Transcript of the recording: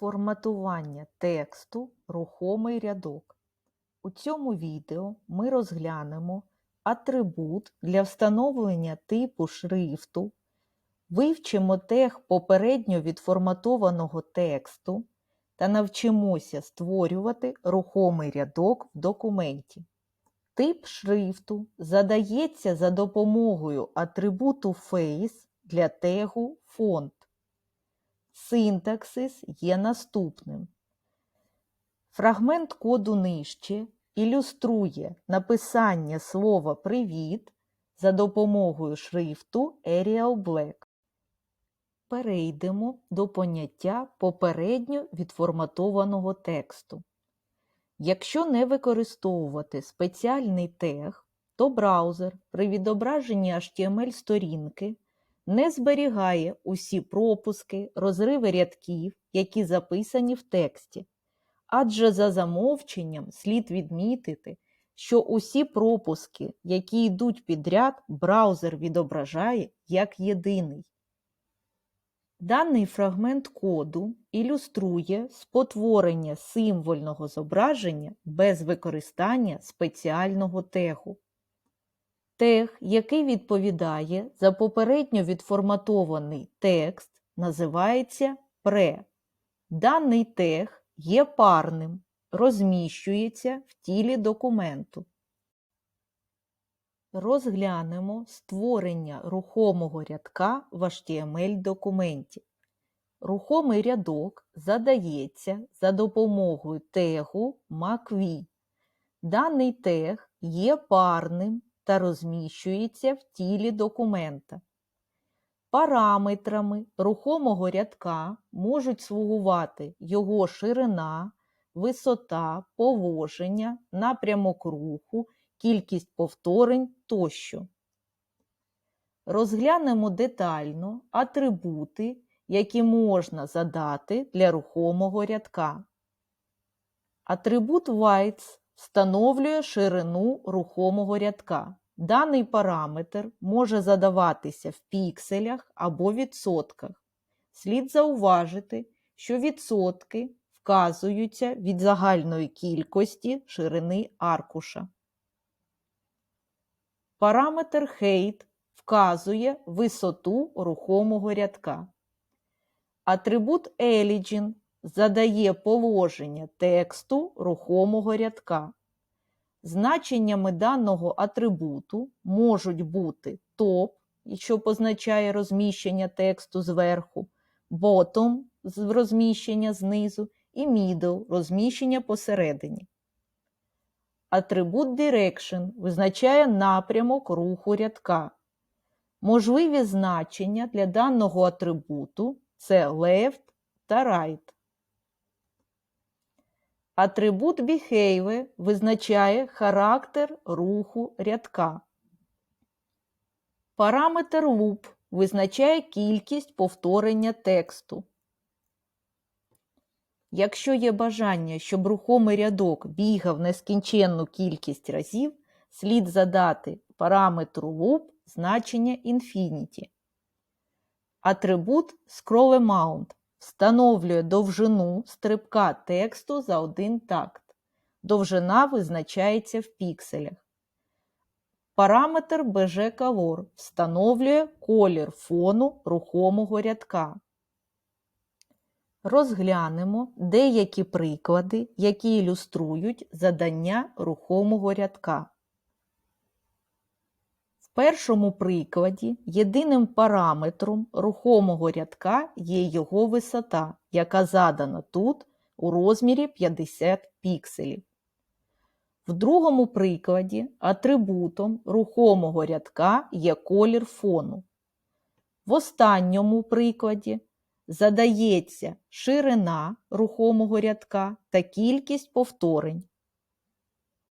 Форматування тексту рухомий рядок. У цьому відео ми розглянемо атрибут для встановлення типу шрифту, вивчимо тег попередньо відформатованого тексту та навчимося створювати рухомий рядок в документі. Тип шрифту задається за допомогою атрибуту Face для тегу фонд. Синтаксис є наступним. Фрагмент коду нижче ілюструє написання слова Привіт за допомогою шрифту Arial Black. Перейдемо до поняття попередньо відформатованого тексту. Якщо не використовувати спеціальний тег, то браузер при відображенні HTML-сторінки не зберігає усі пропуски, розриви рядків, які записані в тексті. Адже за замовченням слід відмітити, що усі пропуски, які йдуть підряд, браузер відображає як єдиний. Даний фрагмент коду ілюструє спотворення символьного зображення без використання спеціального тегу. Тег, який відповідає за попередньо відформатований текст, називається pre. Даний тег є парним, розміщується в тілі документу. Розглянемо створення рухомого рядка в HTML-документі. Рухомий рядок задається за допомогою тегу MACV. Даний тег є парним та розміщується в тілі документа. Параметрами рухомого рядка можуть слугувати його ширина, висота, положення, напрямок руху, кількість повторень тощо. Розглянемо детально атрибути, які можна задати для рухомого рядка. Атрибут Whites встановлює ширину рухомого рядка. Даний параметр може задаватися в пікселях або відсотках. Слід зауважити, що відсотки вказуються від загальної кількості ширини аркуша. Параметр height вказує висоту рухомого рядка. Атрибут Origin задає положення тексту рухомого рядка. Значеннями даного атрибуту можуть бути топ, що позначає розміщення тексту зверху, bottom – розміщення знизу і middle – розміщення посередині. Атрибут Direction визначає напрямок руху рядка. Можливі значення для даного атрибуту це left та right. Атрибут Behave визначає характер руху рядка. Параметр Loop визначає кількість повторення тексту. Якщо є бажання, щоб рухомий рядок бігав нескінченну кількість разів, слід задати параметру Loop значення Infinity. Атрибут ScrollAmount встановлює довжину стрибка тексту за один такт. Довжина визначається в пікселях. Параметр BG-Color встановлює колір фону рухомого рядка. Розглянемо деякі приклади, які ілюструють задання рухомого рядка. Першому прикладі єдиним параметром рухомого рядка є його висота, яка задана тут у розмірі 50 пікселів. В другому прикладі атрибутом рухомого рядка є колір фону. В останньому прикладі задається ширина рухомого рядка та кількість повторень.